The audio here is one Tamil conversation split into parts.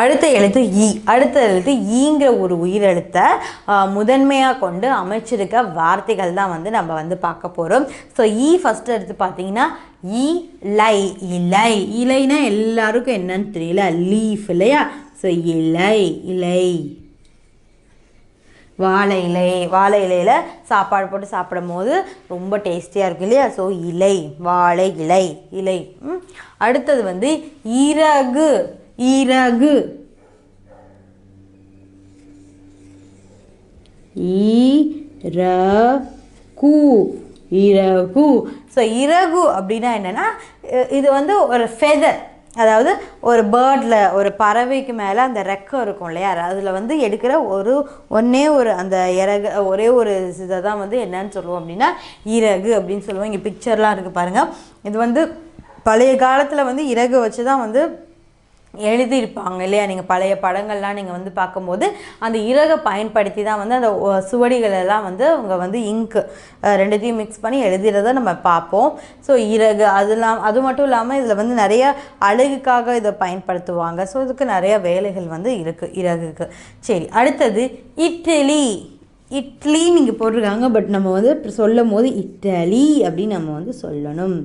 அடுத்த எழுத்து ஈ. அடுத்த எழுத்து ஈங்கிற ஒரு உயிரெழுத்தை முதன்மையாக கொண்டு அமைச்சிருக்க வார்த்தைகள் தான் வந்து நம்ம வந்து பார்க்க போகிறோம் ஸோ ஈ ஃபஸ்ட்டு எடுத்து பார்த்தீங்கன்னா ஈ லை இலை. இலைனா எல்லாருக்கும் என்னன்னு தெரியல. லீஃப் இல்லையா? ஸோ இலை இலை. வாழை இலை. வாழை இலையில் சாப்பாடு போட்டு சாப்பிடும் போது ரொம்ப டேஸ்டியாக இருக்கும் இல்லையா? ஸோ இலை வாழை இலை இலை. அடுத்தது வந்து இறகு. இறகு. ஈரகு இறகு. ஸோ இறகு அப்படின்னா என்னென்னா இது வந்து ஒரு ஃபெதர் அதாவது ஒரு பேர்டில் ஒரு பறவைக்கு மேலே அந்த ரெக்கம் இருக்கும் இல்லையா? அதில் வந்து எடுக்கிற ஒரு ஒன்றே ஒரு அந்த இறகு ஒரே ஒரு இதை தான் வந்து என்னன்னு சொல்லுவோம் அப்படின்னா இறகு அப்படின்னு சொல்லுவோம். இங்கே பிக்சர்லாம் இருக்குது பாருங்கள் இது வந்து பழைய காலத்தில் வந்து இறகு வச்சு தான் வந்து எழுதியிருப்பாங்க இல்லையா? நீங்கள் பழைய படங்கள்லாம் நீங்கள் வந்து பார்க்கும்போது அந்த இறகை பயன்படுத்தி தான் வந்து அந்த சுவடிகளெல்லாம் சுவடிகள் எல்லாம் வந்து அவங்க வந்து இங்கு ரெண்டுத்தையும் மிக்ஸ் பண்ணி எழுதுகிறத நம்ம பார்ப்போம். ஸோ இறகு அதெல்லாம் அது மட்டும் இல்லாமல் இதில் வந்து நிறைய அழகுக்காக இதை பயன்படுத்துவாங்க. ஸோ இதுக்கு நிறைய வேலைகள் வந்து இருக்குது இறகுக்கு. சரி அடுத்தது இட்லி இட்லி நீங்கள் போட்டிருக்காங்க பட் நம்ம வந்து சொல்லும் போது இட்டலி அப்படின்னு நம்ம வந்து சொல்லணும்.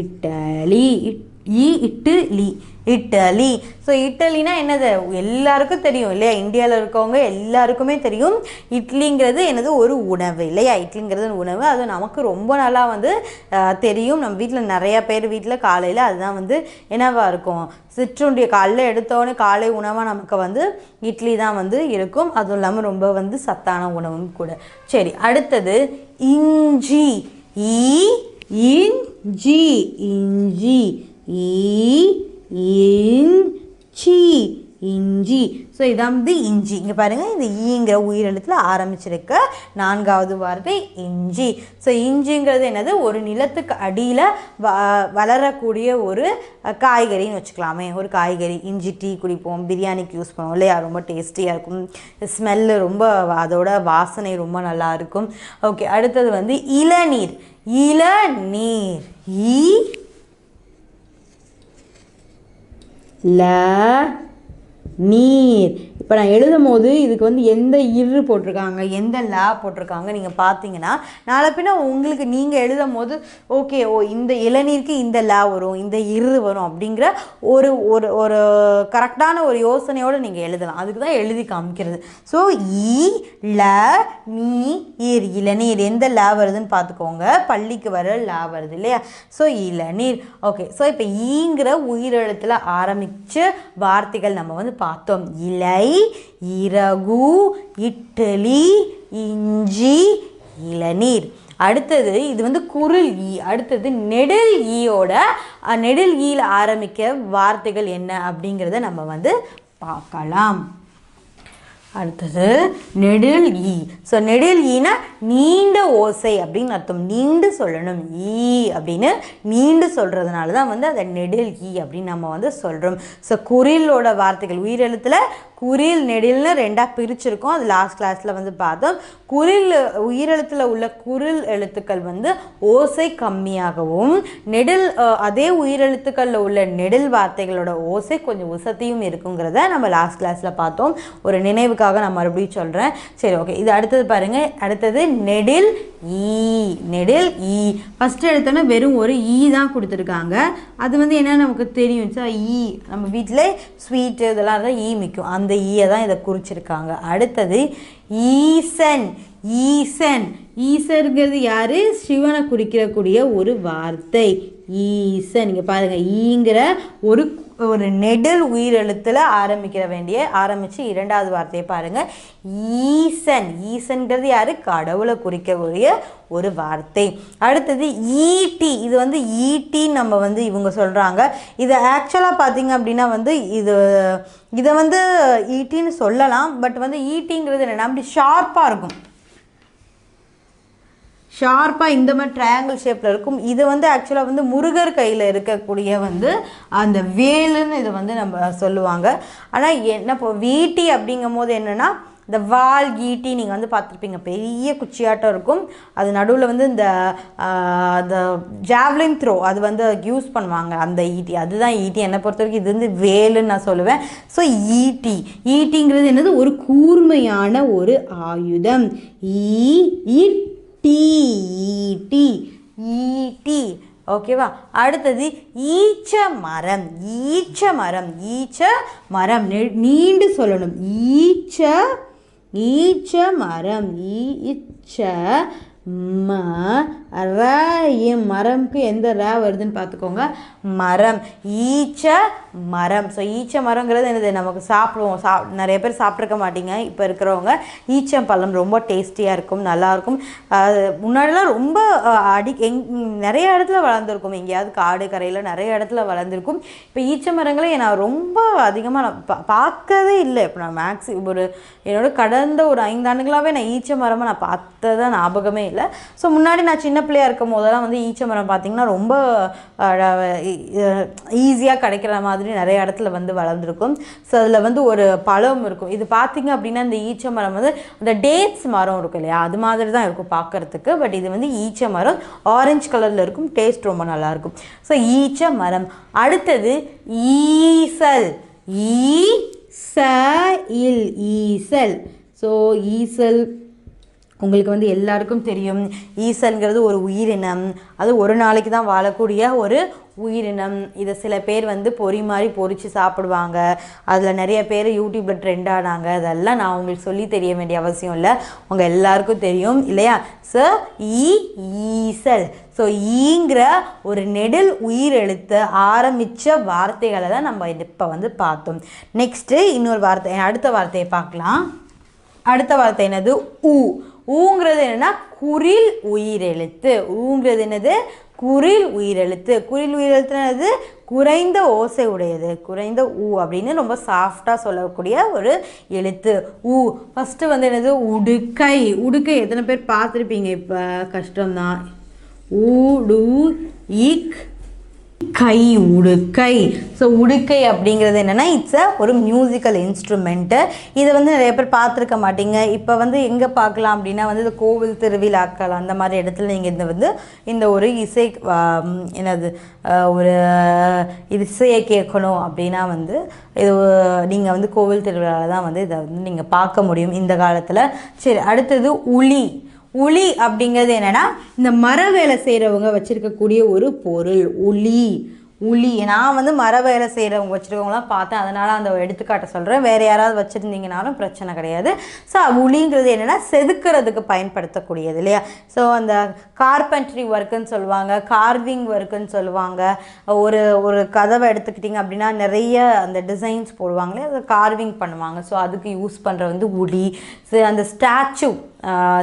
இட்டலி இட் இ இட்டு லி. இட்டலி. ஸோ இட்டலினா என்னது? எல்லாருக்கும் தெரியும் இல்லையா? இந்தியாவில் இருக்கவங்க எல்லாருக்குமே தெரியும். இட்லிங்கிறது என்னது? ஒரு உணவு இல்லையா? இட்லிங்கிறது ஒரு உணவு. அது நமக்கு ரொம்ப நல்லா வந்து தெரியும். நம்ம வீட்டில் நிறையா பேர் வீட்டில் காலையில் அதுதான் வந்து என்னவாக இருக்கும். சிற்றுண்டிய காலைல எடுத்தோடனே காலை உணவாக நமக்கு வந்து இட்லி தான் வந்து இருக்கும். அதுவும் இல்லாமல் ரொம்ப வந்து சத்தான உணவும் கூட. சரி அடுத்தது இஞ்சி. இ இஞ்சி. இஞ்சி. இஞ்சி இஞ்சி. ஸோ இதான் வந்து இஞ்சி. இங்கே பாருங்கள் இந்த ஈங்கிற உயிரெழுத்தில் ஆரம்பிச்சிருக்க நான்காவது வார்த்தை இஞ்சி. ஸோ இஞ்சிங்கிறது என்னது? ஒரு நிலத்துக்கு அடியில் வ வளரக்கூடிய ஒரு காய்கறின்னு வச்சுக்கலாமே. ஒரு காய்கறி இஞ்சி டீ குடிப்போம் பிரியாணிக்கு யூஸ் பண்ணுவோம். இல்லையா? ரொம்ப டேஸ்டியாக இருக்கும். ஸ்மெல்லு ரொம்ப அதோட வாசனை ரொம்ப நல்லா இருக்கும். ஓகே அடுத்தது வந்து இளநீர். இளநீர். ஈ ல நீர். இப்போ நான் எழுதும் போது இதுக்கு வந்து எந்த இரு போட்டிருக்காங்க எந்த லா போட்டிருக்காங்க நீங்கள் பார்த்தீங்கன்னா நாளை பின்ன உங்களுக்கு நீங்கள் எழுதும் போது ஓகே ஓ இந்த இளநீருக்கு இந்த லா வரும் இந்த இரு வரும் அப்படிங்கிற ஒரு ஒரு ஒரு கரெக்டான ஒரு யோசனையோடு நீங்கள் எழுதலாம். அதுக்கு தான் எழுதி காமிக்கிறது. ஸோ ஈ ல நீ ஈர் இளநீர் எந்த லா வருதுன்னு பார்த்துக்கோங்க பள்ளிக்கு வர லா வருது இல்லையா? ஸோ இளநீர். ஓகே. ஸோ இப்போ ஈங்கிற உயிரெழுத்தில் ஆரம்பித்த வார்த்தைகள் நம்ம வந்து பார்த்தோம். இலை இறகு இட்லி இஞ்சி இளநீர். அடுத்தது இது வந்து குரல் ஈ. அடுத்தது நெடில் ஈயோட நெடில் ஈயில் ஆரம்பிக்க வார்த்தைகள் என்ன அப்படிங்கிறத நம்ம வந்து பார்க்கலாம். அடுத்தது நெடில் ஈ. ஸோ நெடில் ஈனா நீண்ட ஓசை அப்படின்னு அர்த்தம். நீண்டு சொல்லணும். ஈ அப்படின்னு நீண்டு சொல்கிறதுனால தான் வந்து அதை நெடில் ஈ அப்படின்னு நம்ம வந்து சொல்கிறோம் ஸோ குரிலோட வார்த்தைகள் உயிரெழுத்தில் குரில் நெடில்னு ரெண்டாக பிரிச்சிருக்கோம். அது லாஸ்ட் கிளாஸில் வந்து பார்த்தோம். குரில் உயிரெழுத்தில் உள்ள குரில் எழுத்துக்கள் வந்து ஓசை கம்மியாகவும் நெடில் அதே உயிரெழுத்துக்களில் உள்ள நெடில் வார்த்தைகளோட ஓசை கொஞ்சம் உசத்தியும் இருக்குங்கிறத நம்ம லாஸ்ட் கிளாஸில் பார்த்தோம். ஒரு நினைவுக்காக நான் மறுபடியும் சொல்கிறேன் சரி ஓகே இது அடுத்தது பாருங்கள் அடுத்தது நெடில் ஈ நெடில் e. ஈ ஃபஸ்ட்டு எடுத்தோன்னே வெறும் ஒரு ஈ தான் கொடுத்துருக்காங்க. அது வந்து என்ன நமக்கு தெரியும். சார் ஈ நம்ம வீட்டில் ஸ்வீட்டு இதெல்லாம் இருந்தால் ஈ மிக்கும். அந்த ஈயை தான் இதை குறிச்சிருக்காங்க. அடுத்தது ஈசன். ஈசன். ஈசருங்கிறது யாரு? சிவனை குறிக்கிறக்கூடிய ஒரு வார்த்தை. ஈசன். நீங்கள் பாருங்க ஈங்கிற ஒரு ஒரு நெடில் உயிரெழுத்தில் ஆரம்பிக்கிற வேண்டிய ஆரம்பித்து இரண்டாவது வார்த்தையை பாருங்கள் ஈசன். ஈசன்கிறது யார்? கடவுளை குறிக்கக்கூடிய ஒரு வார்த்தை. அடுத்தது ஈட்டி. இது வந்து ஈட்டின்னு நம்ம வந்து இவங்க சொல்கிறாங்க இது ஆக்சுவலாக பார்த்தீங்க அப்படின்னா வந்து இது இதை வந்து ஈட்டின்னு சொல்லலாம். பட் வந்து ஈட்டிங்கிறது என்னென்னா அப்படி ஷார்ப்பாக இருக்கும். ஷார்ப்பாக இந்த மாதிரி ட்ரையாங்கிள் ஷேப்பில் இருக்கும். இது வந்து ஆக்சுவலாக வந்து முருகர் கையில் இருக்கக்கூடிய வந்து அந்த வேலுன்னு இதை வந்து நம்ம சொல்லுவாங்க. ஆனால் என்ன இப்போ வீட்டி அப்படிங்கும் போது என்னென்னா இந்த வால் ஈட்டி நீங்கள் வந்து பார்த்துருப்பீங்க. பெரிய குச்சியாட்டம் இருக்கும். அது நடுவில் வந்து இந்த அந்த இந்த ஜாவ்லின் த்ரோ அது வந்து யூஸ் பண்ணுவாங்க. அந்த ஈட்டி. அதுதான் ஈட்டி. என்னை பொறுத்த வரைக்கும் இது வந்து வேலுன்னு நான் சொல்லுவேன். ஸோ ஈட்டி. ஈட்டிங்கிறது என்னது? ஒரு கூர்மையான ஒரு ஆயுதம். ஈ ஈ டிஇடி ஈட்டி ஓகேவா அடுத்தது ஈச்ச மரம். ஈச்ச மரம். ஈச்ச மரம். நீண்டு சொல்லணும். ஈச்ச ஈச்ச மரம். ஈச்ச ம ர இம் மரம்க்கு எந்த ர வருதுன்னு பார்த்துக்கோங்க. மரம். ஈச்ச மரம். ஸோ ஈச்ச மரங்கிறது என்னது? நமக்கு சாப்பிடுவோம். சா நிறைய பேர் சாப்பிட்ருக்க மாட்டீங்க. இப்போ இருக்கிறவங்க ஈச்சம்பழம் ரொம்ப டேஸ்டியாக இருக்கும் நல்லாயிருக்கும் முன்னாடிலாம் ரொம்ப அடி எங் நிறைய இடத்துல வளர்ந்துருக்கும். எங்கேயாவது காடு கரையில் நிறைய இடத்துல வளர்ந்துருக்கும். இப்போ ஈச்ச மரங்களே நான் ரொம்ப அதிகமாக நான் பா பார்க்கவே இல்லை. இப்போ நான் மேக்ஸி ஒரு என்னோட கடந்த ஒரு ஐந்தாண்டுகளாகவே நான் ஈச்ச மரமாக நான் பார்த்ததா ஞாபகமே இல்லை. ஸோ முன்னாடி நான் சின்ன பிள்ளையா இருக்கும் போதெல்லாம் வந்து ஈச்ச மரம் பார்த்திங்கன்னா ரொம்ப ஈஸியாக கிடைக்கிற மாதிரி நிறைய இடத்துல வந்து வளர்ந்துருக்கும். ஸோ அதில் வந்து ஒரு பழம் இருக்கும். இது பார்த்திங்க அப்படின்னா இந்த ஈச்ச மரம் வந்து அந்த டேட்ஸ் மரம் இருக்கும் இல்லையா? அது மாதிரி தான் இருக்கும் பார்க்கறதுக்கு பட் இது வந்து ஈச்ச மரம் ஆரஞ்சு கலரில் இருக்கும். டேஸ்ட் ரொம்ப நல்லாயிருக்கும். ஸோ ஈச்ச மரம் அடுத்தது ஈசல். ஈ ச இல் ஈசல். ஸோ ஈசல் உங்களுக்கு வந்து எல்லாருக்கும் தெரியும். ஈசல்ங்கிறது ஒரு உயிரினம். அது ஒரு நாளைக்கு தான் வாழக்கூடிய ஒரு உயிரினம் இதை சில பேர் வந்து பொறி மாதிரி பொரித்து சாப்பிடுவாங்க. அதில் நிறைய பேர் யூடியூப்பில் ட்ரெண்ட் ஆனாங்க. அதெல்லாம் நான் உங்களுக்கு சொல்லி தெரிய வேண்டிய அவசியம் இல்லை. உங்கள் எல்லாருக்கும் தெரியும் இல்லையா? So he Eesal. ஸோ ஈங்கிற ஒரு நெடில் உயிர் எழுத்து ஆரம்பித்த வார்த்தைகளை தான் நம்ம இப்போ வந்து பார்த்தோம். நெக்ஸ்ட்டு இன்னொரு வார்த்தை அடுத்த வார்த்தையை பார்க்கலாம். அடுத்த வார்த்தை என்னது? ஊ. ஊங்கிறது என்னன்னா குரில் உயிரெழுத்து. ஊங்கிறது என்னது? குரில் உயிரெழுத்து. குரில் உயிரெழுத்து குறைந்த ஓசை உடையது. குறைந்த ஊ அப்படின்னு ரொம்ப சாஃப்டாக சொல்லக்கூடிய ஒரு எழுத்து. ஊ. ஃபஸ்ட்டு வந்து என்னது? உடுக்கை. உடுக்கை எத்தனை பேர் பார்த்துருப்பீங்க? இப்போ கஷ்டம்தான். ஊடு இக் கை உடுக்கை. ஸோ உடுக்கை அப்படிங்கிறது என்னென்னா இட்ஸ் அ ஒரு மியூசிக்கல் இன்ஸ்ட்ருமெண்ட்டு இதை வந்து நிறைய பேர் பார்த்துருக்க மாட்டீங்க. இப்போ வந்து எங்கே பார்க்கலாம் அப்படின்னா வந்து இந்த கோவில் திருவிழாக்கள் அந்த மாதிரி இடத்துல நீங்கள் இந்த வந்து இந்த ஒரு இசை என்னது ஒரு இது இசையை கேட்கணும் அப்படின்னா வந்து இது நீங்கள் வந்து கோவில் திருவிழாவில் தான் வந்து இதை வந்து நீங்கள் பார்க்க முடியும் இந்த காலத்தில். சரி அடுத்தது உளி. உளி அப்படிங்கிறது என்னென்னா இந்த மர வேலை செய்கிறவங்க வச்சுருக்கக்கூடிய ஒரு பொருள் உளி. உளி. நான் வந்து மர வேலை செய்கிறவங்க வச்சுருக்கவங்களாம் பார்த்தேன். அதனால் அந்த எடுத்துக்காட்டை சொல்கிறேன் வேறு யாராவது வச்சுருந்தீங்கனாலும் பிரச்சனை கிடையாது. ஸோ உளிங்கிறது என்னென்னா செதுக்கிறதுக்கு பயன்படுத்தக்கூடியது இல்லையா? ஸோ அந்த கார்பென்ட்ரி ஒர்க்குன்னு சொல்லுவாங்க கார்விங் ஒர்க்குன்னு சொல்லுவாங்க. ஒரு ஒரு கதவை எடுத்துக்கிட்டிங்க அப்படின்னா நிறைய அந்த டிசைன்ஸ் போடுவாங்களே அதை கார்விங் பண்ணுவாங்க. ஸோ அதுக்கு யூஸ் பண்ணுற வந்து உளி. ஸோ அந்த ஸ்டாச்சு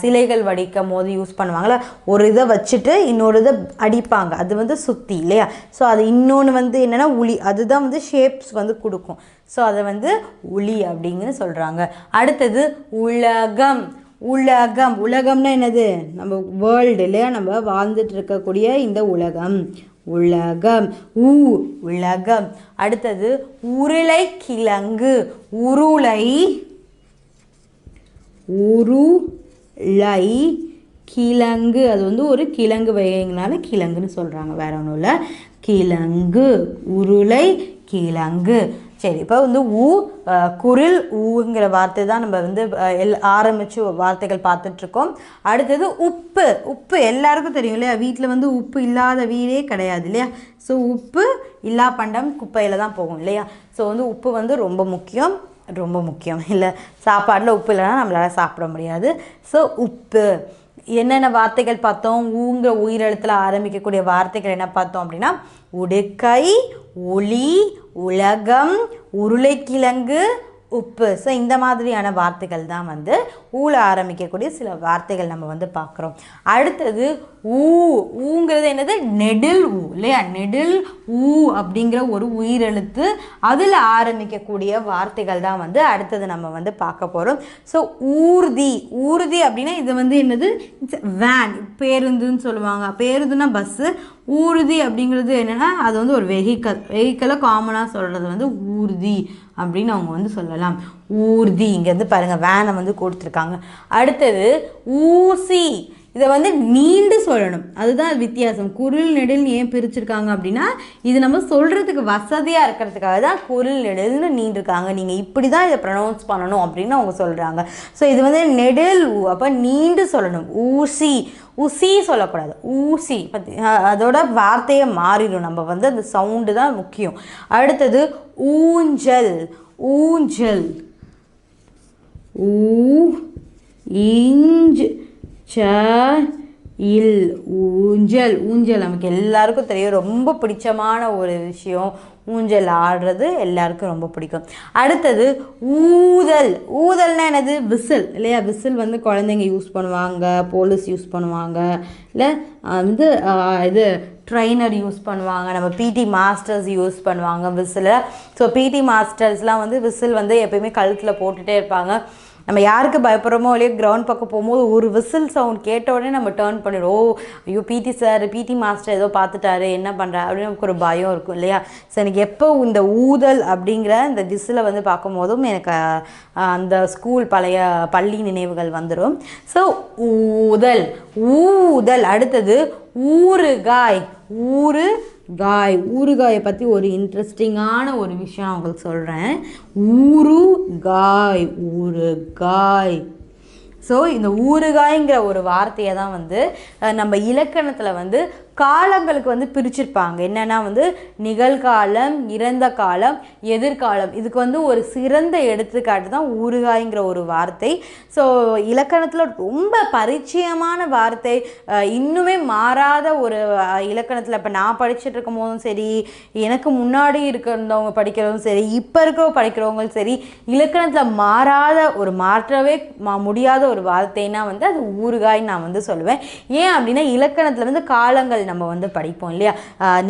சிலைகள் வடிக்கும் போது யூஸ் பண்ணுவாங்கள்ல ஒரு இதை வச்சுட்டு இன்னொரு இதை அடிப்பாங்க. அது வந்து சுற்றி இல்லையா? ஸோ அது இன்னொன்று வந்து என்னென்னா உளி. அதுதான் வந்து ஷேப்ஸ் வந்து கொடுக்கும். ஸோ அதை வந்து உளி அப்படிங்கன்னு சொல்கிறாங்க அடுத்தது உலகம். உலகம். உலகம்னா என்னது? நம்ம வேர்ல்டு இல்லையா? நம்ம வாழ்ந்துட்டு இருக்கக்கூடிய இந்த உலகம். உலகம். ஊ உலகம். அடுத்தது உருளை கிழங்கு உருளை உரு லை கிழங்கு. அது வந்து ஒரு கிழங்கு வகைங்கனால கிழங்குன்னு சொல்கிறாங்க வேற ஒன்றும் இல்லை. கிழங்கு உருளை கிழங்கு. சரி இப்போ வந்து ஊ குரில் ஊங்கிற வார்த்தை தான் நம்ம வந்து எல் ஆரம்பித்து வார்த்தைகள் பார்த்துட்ருக்கோம். அடுத்தது உப்பு. உப்பு எல்லாருக்கும் தெரியும் இல்லையா? வீட்டில் வந்து உப்பு இல்லாத வீடே கிடையாது இல்லையா? ஸோ உப்பு இல்லா பண்டம் குப்பையில் தான் போகும் இல்லையா? ஸோ வந்து உப்பு வந்து ரொம்ப முக்கியம். ரொம்ப முக்கியம். இல்லை சாப்பாட்டில் உப்பு இல்லைன்னா நம்மளால் சாப்பிட முடியாது. ஸோ உப்பு. என்னென்ன வார்த்தைகள் பார்த்தோம்? ஊங்க உயிரெழுத்தில் ஆரம்பிக்கக்கூடிய வார்த்தைகள் என்ன பார்த்தோம் அப்படின்னா உடுக்கை ஒளி உலகம் உருளைக்கிழங்கு உப்பு. ஸோ இந்த மாதிரியான வார்த்தைகள் தான் வந்து ஊழ ஆரம்பிக்கக்கூடிய சில வார்த்தைகள் நம்ம வந்து பார்க்குறோம். அடுத்தது ஊ. ஊங்கிறது என்னது? நெடில் ஊ இல்லையா? நெடில் ஊ அப்படிங்கிற ஒரு உயிரெழுத்து அதில் ஆரம்பிக்கக்கூடிய வார்த்தைகள் தான் வந்து அடுத்தது நம்ம வந்து பார்க்க போகிறோம் ஸோ ஊர்தி. ஊர்தி அப்படின்னா இது வந்து என்னது? வேன் பேருந்துன்னு சொல்லுவாங்க. பேருந்துன்னா பஸ்ஸு ஊர்தி அப்படிங்கிறது என்னென்னா அது வந்து ஒரு வெஹிக்கல் வெஹிக்கலை காமனாக சொல்கிறது வந்து ஊர்தி அப்படின்னு அவங்க வந்து சொல்லலாம். ஊர்தி இங்கேருந்து பாருங்கள் வேனை வந்து கொடுத்துருக்காங்க. அடுத்தது ஊசி. இதை வந்து நீண்டு சொல்லணும். அதுதான் வித்தியாசம். குரில் நெடில் ஏன் பிரிச்சிருக்காங்க அப்படின்னா இது நம்ம சொல்கிறதுக்கு வசதியாக இருக்கிறதுக்காக தான் குரில் நெடில்னு நீண்டிருக்காங்க. நீங்கள் இப்படி தான் இதை ப்ரொனவுன்ஸ் பண்ணணும் அப்படின்னு அவங்க சொல்கிறாங்க ஸோ இது வந்து நெடில் அப்போ நீண்டு சொல்லணும். ஊசி. உசி சொல்லக்கூடாது. ஊசி. பற்றி அதோட வார்த்தையை மாறிடும். நம்ம வந்து அந்த சவுண்டு தான் முக்கியம். அடுத்தது ஊஞ்சல். ஊஞ்சல். ஊ இஞ்ச் ச இல் ஊஞ்சல் ஊஞ்சல் நமக்கு எல்லாருக்கும் தெரியும். ரொம்ப பிடிச்சமான ஒரு விஷயம். ஊஞ்சல் ஆடுறது எல்லாருக்கும் ரொம்ப பிடிக்கும். அடுத்தது ஊதல். ஊதல்னா என்னது? விசில் இல்லையா? விசில் வந்து குழந்தைங்க யூஸ் பண்ணுவாங்க போலீஸ் யூஸ் பண்ணுவாங்க இல்லை வந்து இது ட்ரைனர் யூஸ் பண்ணுவாங்க நம்ம பிடி மாஸ்டர்ஸ் யூஸ் பண்ணுவாங்க விசிலை. ஸோ பிடி மாஸ்டர்ஸ்லாம் வந்து விசில் வந்து எப்பயுமே கழுத்தில் போட்டுகிட்டே இருப்பாங்க. நம்ம யாருக்கு பயப்படுறோமோ இல்லையோ கிரவுண்ட் பக்கம் போகும்போது ஒரு விசில் சவுண்ட் கேட்ட உடனே நம்ம டேர்ன் பண்ணிடுவோம். ஓ ஐயோ பிடி சார் பிடி மாஸ்டர் ஏதோ பார்த்துட்டாரு என்ன பண்ணுறா அப்படின்னு நமக்கு ஒரு பயம் இருக்கும் இல்லையா? ஸோ எனக்கு எப்போ இந்த ஊதல் அப்படிங்கிற இந்த விசிலை வந்து பார்க்கும்போதும் எனக்கு அந்த ஸ்கூல் பழைய பள்ளி நினைவுகள் வந்துடும் ஸோ ஊதல் ஊதல். அடுத்தது ஊறுகாய் ஊறு காய் ஊறுகாயை பற்றி ஒரு இன்ட்ரெஸ்டிங்கான ஒரு விஷயம் நான் உங்களுக்கு சொல்கிறேன் ஊறுகாய் ஊறுகாய் ஸோ இந்த ஊறுகாய்ங்கிற ஒரு வார்த்தையை தான் வந்து நம்ம இலக்கணத்தில் வந்து காலங்களுக்கு வந்து பிரிச்சிருப்பாங்க. என்னென்னா வந்து நிகழ்காலம் இறந்த காலம் எதிர்காலம். இதுக்கு வந்து ஒரு சிறந்த எடுத்துக்காட்டு தான் ஊறுகாய்ங்கிற ஒரு வார்த்தை. ஸோ இலக்கணத்தில் ரொம்ப பரிச்சயமான வார்த்தை. இன்னுமே மாறாத ஒரு இலக்கணத்தில் இப்போ நான் படிச்சுட்டு இருக்கும் போதும் சரி எனக்கு முன்னாடி இருக்கிறவங்க படிக்கிறவங்க சரி இப்போ இருக்கிற படிக்கிறவங்களும் சரி இலக்கணத்தில் மாறாத ஒரு மாற்றவே மா முடியாத ஒரு வார்த்தைனா வந்து அது ஊறுகாய்ன்னு நான் வந்து சொல்லுவேன். ஏன் அப்படின்னா இலக்கணத்தில் வந்து காலங்கள் நம்ம வந்து படிப்போம் இல்லையா?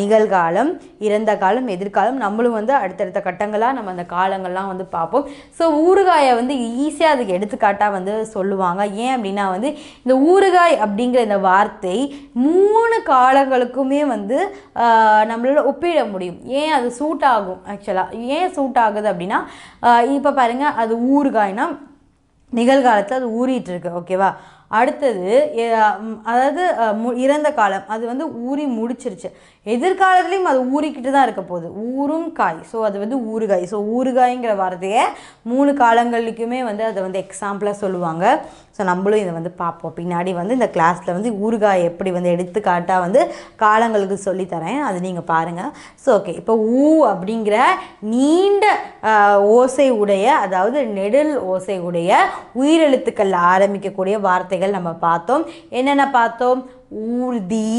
நிகழ்காலம் இறந்த காலம் எதிர்காலம் நம்மளும் வந்து அடுத்தடுத்த கட்டங்களாக நம்ம அந்த காலங்கள்லாம் வந்து பார்ப்போம். ஸோ ஊறுகாயை வந்து ஈஸியாக அதுக்கு எடுத்துக்காட்டாக வந்து சொல்லுவாங்க. ஏன் அப்படின்னா வந்து இந்த ஊறுகாய் அப்படிங்கிற இந்த வார்த்தை மூணு காலங்களுக்குமே வந்து ஆஹ் நம்மளால ஒப்பிட முடியும். ஏன் அது சூட் ஆகும் ஆக்சுவலாக ஏன் சூட் ஆகுது அப்படின்னா இப்போ பாருங்கள் அது ஊறுகாய்னா நிகழ்காலத்தில் அது ஊறிட்டு இருக்கு ஓகேவா அடுத்தது அதாவது மு- இறந்த காலம். அது வந்து ஊறி முடிச்சிருச்சு. எதிர்காலத்துலேயும் அது ஊறிக்கிட்டு தான் இருக்க போகுது. ஊறும் காய். ஸோ அது வந்து ஊறுகாய். ஸோ ஊறுகாய்ங்கிற வார்த்தையை மூணு காலங்களுக்குமே வந்து அதை வந்து எக்ஸாம்பிளாக சொல்லுவாங்க. ஸோ நம்மளும் இதை வந்து பார்ப்போம். பின்னாடி வந்து இந்த கிளாஸில் வந்து ஊறுகாய் எப்படி வந்து எடுத்துக்காட்டாக வந்து காலங்களுக்கு சொல்லித்தரேன். அது நீங்கள் பாருங்கள் ஸோ ஓகே இப்போ ஊ அப்படிங்கிற நீண்ட ஓசை உடைய அதாவது நெடில் ஓசை உடைய உயிரெழுத்துக்கள் ஆரம்பிக்கக்கூடிய வார்த்தைகள் நம்ம பார்த்தோம். என்னென்ன பார்த்தோம்? ஊர்தி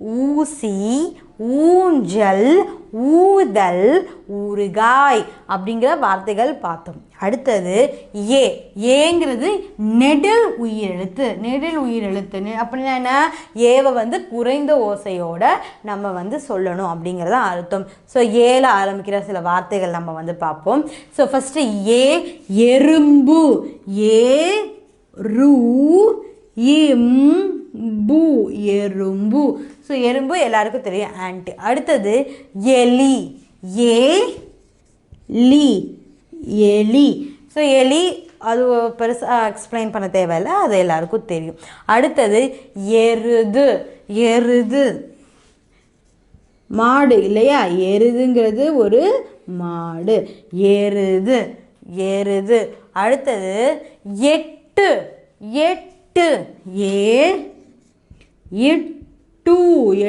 ஊசி ஊஞ்சல் ஊதல் ஊறுகாய் அப்படிங்கிற வார்த்தைகள் பார்த்தோம். அடுத்தது ஏ. ஏங்கிறது நெடில் உயிரெழுத்து. நெடில் உயிரெழுத்து. அப்படின்னா என்ன? ஏவை வந்து குறைந்த ஓசையோட நம்ம வந்து சொல்லணும் அப்படிங்கிறத அர்த்தம். ஸோ ஏல ஆரம்பிக்கிற சில வார்த்தைகள் நம்ம வந்து பார்ப்போம். ஸோ ஃபஸ்ட்டு ஏ எறும்பு. ஏ ரூ இம் பூ. எறும்பு. ஸோ எறும்பு எல்லாருக்கும் தெரியும். ஆண்ட் அடுத்தது எலி. ஏ லி எலி. ஸோ எலி அது பெருசாக எக்ஸ்பிளைன் பண்ண தேவையில்ல. அது எல்லாருக்கும் தெரியும். அடுத்தது எருது. எருது. மாடு இல்லையா? எருதுங்கிறது ஒரு மாடு. எருது. எருது. அடுத்தது எட்டு. எட்டு. ஏ டூ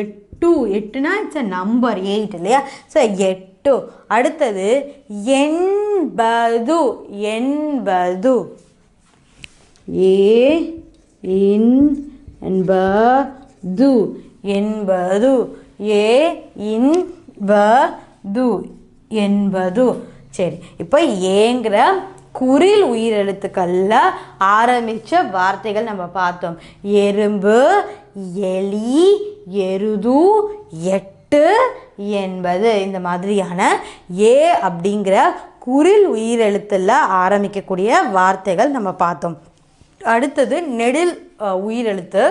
எட்டு எட்டுனா இட்ஸ் அ நம்பர் எயிட் இல்லையா? ஸோ எட்டு. அடுத்தது எண்பது எண்பது. ஏ இன் என்பது என்பது ஏ இன்பது என்பது சரி இப்போ ஏங்கிற குரில் உயிரெழுத்துக்களில் ஆரம்பித்த வார்த்தைகள் நம்ம பார்த்தோம். எறும்பு எலி எருது எட்டு என்பது இந்த மாதிரியான ஏ அப்படிங்கிற குரில் உயிரெழுத்தில் ஆரம்பிக்கக்கூடிய வார்த்தைகள் நம்ம பார்த்தோம். அடுத்தது நெடில் உயிரெழுத்து.